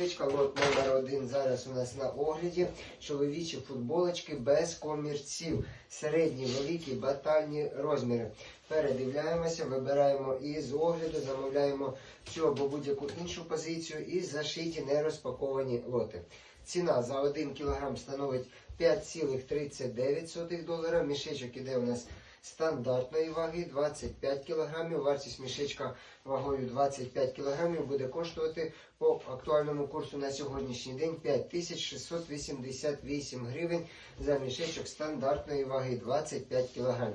мішечка, лот номер один зараз у нас на огляді. Чоловічі футболочки без комірців. Середні, великі, батальні розміри. Передивляємося, вибираємо із огляду, замовляємо цю або будь-яку іншу позицію і зашиті нерозпаковані лоти. Ціна за 1 кг становить 5,39 долара. Мішечок іде у нас стандартної ваги 25 кг. Вартість мішечка вагою 25 кг буде коштувати по актуальному курсу на сьогоднішній день 5688 гривень за мішечок стандартної ваги 25 кг.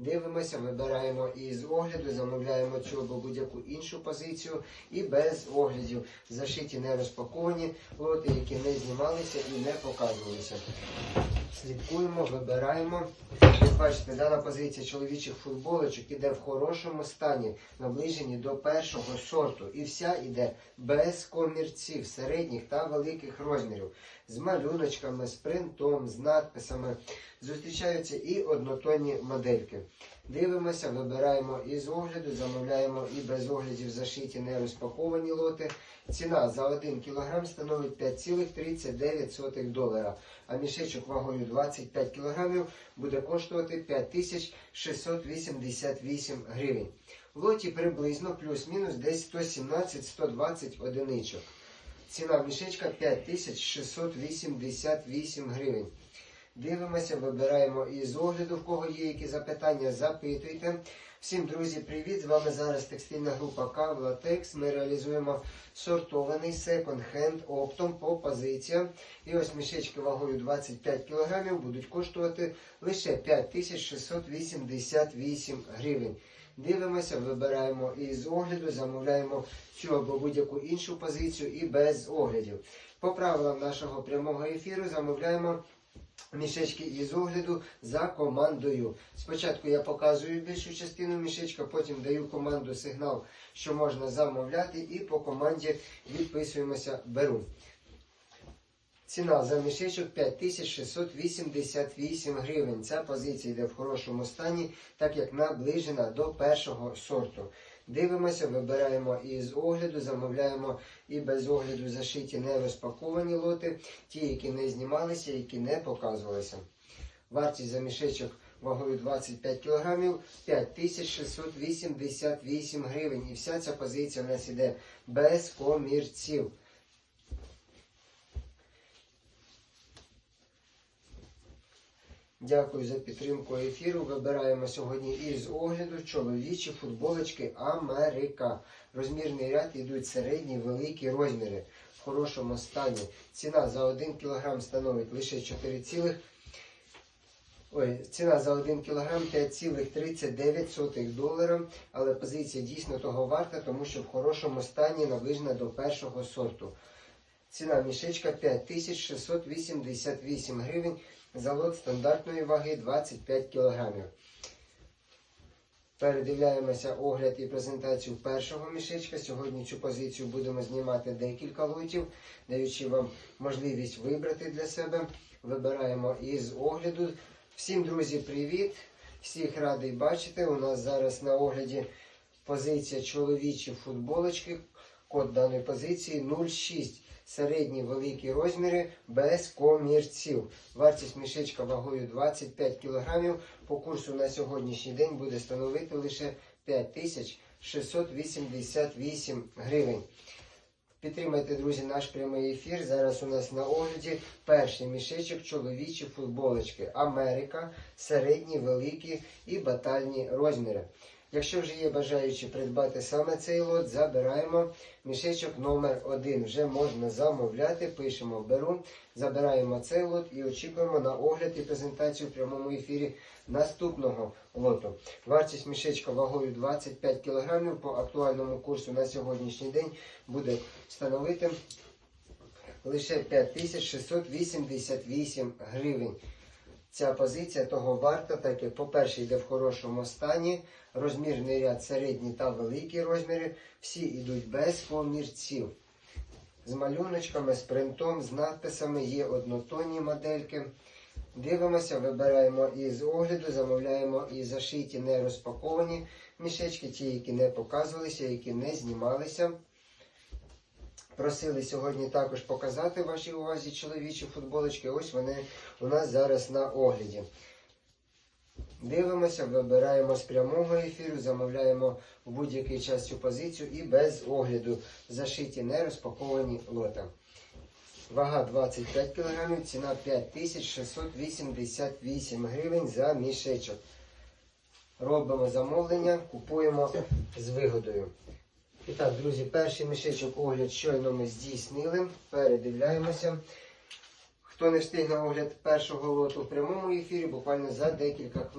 Дивимося, вибираємо із огляду, замовляємо цю або будь-яку іншу позицію і без оглядів. Зашиті не розпаковані лоти, які не знімалися і не показувалися. Слідкуємо, вибираємо. Як бачите, дана позиція чоловічих футболочок іде в хорошому стані, наближені до першого сорту. І вся іде без комірців, середніх та великих розмірів. З малюночками, з принтом, з надписами. Зустрічаються і однотонні модельки. Дивимося, вибираємо із огляду, замовляємо і без оглядів зашиті не розпаковані лоти. Ціна за 1 кг становить 5,39 долара, а мішечок вагою 25 кг буде коштувати 5688 гривень. В лоті приблизно плюс-мінус десь 117-120 одиничок. Ціна мішечка 5688 гривень. Дивимося, вибираємо із огляду, в кого є які запитання, запитуйте. Всім, друзі, привіт! З вами зараз текстильна група Кавла. Ми реалізуємо сортований секонд-хенд оптом по позиціям. І ось мішечки вагою 25 кг будуть коштувати лише 5688 гривень. Дивимося, вибираємо із огляду, замовляємо цю або будь-яку іншу позицію і без оглядів. По правилам нашого прямого ефіру замовляємо мішечки із огляду за командою. Спочатку я показую більшу частину мішечка, потім даю команду сигнал, що можна замовляти, і по команді відписуємося беру. Ціна за мішечок 5688 гривень. Ця позиція йде в хорошому стані, так як наближена до першого сорту. Дивимося, вибираємо із огляду, замовляємо і без огляду зашиті не розпаковані лоти, ті, які не знімалися, які не показувалися. Вартість за мішечок вагою 25 кг 5688 гривень. І вся ця позиція в нас іде без комірців. Дякую за підтримку ефіру. Вибираємо сьогодні із огляду чоловічі футболочки Америка. Розмірний ряд йдуть середні, великі розміри в хорошому стані. Ціна за 1 кг становить лише 4, цілих- Ой, ціна за 1 кг 5,39 долара, але позиція дійсно того варта, тому що в хорошому стані наближена до першого сорту. Ціна мішечка 5688 гривень за лот стандартної ваги 25 кг. Передивляємося огляд і презентацію першого мішечка. Сьогодні цю позицію будемо знімати декілька лотів, даючи вам можливість вибрати для себе. Вибираємо із огляду. Всім, друзі, привіт! Всіх радий бачити. У нас зараз на огляді позиція чоловічі футболочки. Код даної позиції 06. Середні великі розміри без комірців. Вартість мішечка вагою 25 кг по курсу на сьогоднішній день буде становити лише 5688 гривень. Підтримайте, друзі, наш прямий ефір. Зараз у нас на огляді перший мішечок чоловічі футболочки. Америка, середні, великі і батальні розміри. Якщо вже є бажаючі придбати саме цей лот, забираємо мішечок номер 1 Вже можна замовляти, пишемо беру, забираємо цей лот і очікуємо на огляд і презентацію в прямому ефірі наступного лоту. Вартість мішечка вагою 25 кг по актуальному курсу на сьогоднішній день буде становити лише 5688 гривень. Ця позиція того варта, так як, по-перше, йде в хорошому стані, розмірний ряд середні та великі розміри, всі йдуть без комірців. З малюночками, з принтом, з надписами, є однотонні модельки. Дивимося, вибираємо із огляду, замовляємо і зашиті не розпаковані мішечки, ті, які не показувалися, які не знімалися. Просили сьогодні також показати вашій увазі чоловічі футболочки. Ось вони у нас зараз на огляді. Дивимося, вибираємо з прямого ефіру, замовляємо в будь-який час цю позицію і без огляду зашиті не розпаковані лота. Вага 25 кг, ціна 5688 гривень за мішечок. Робимо замовлення, купуємо з вигодою. І так, друзі, перший мішечок огляд щойно ми здійснили. Передивляємося. Хто не встиг на огляд першого лоту в прямому ефірі, буквально за декілька хвилин.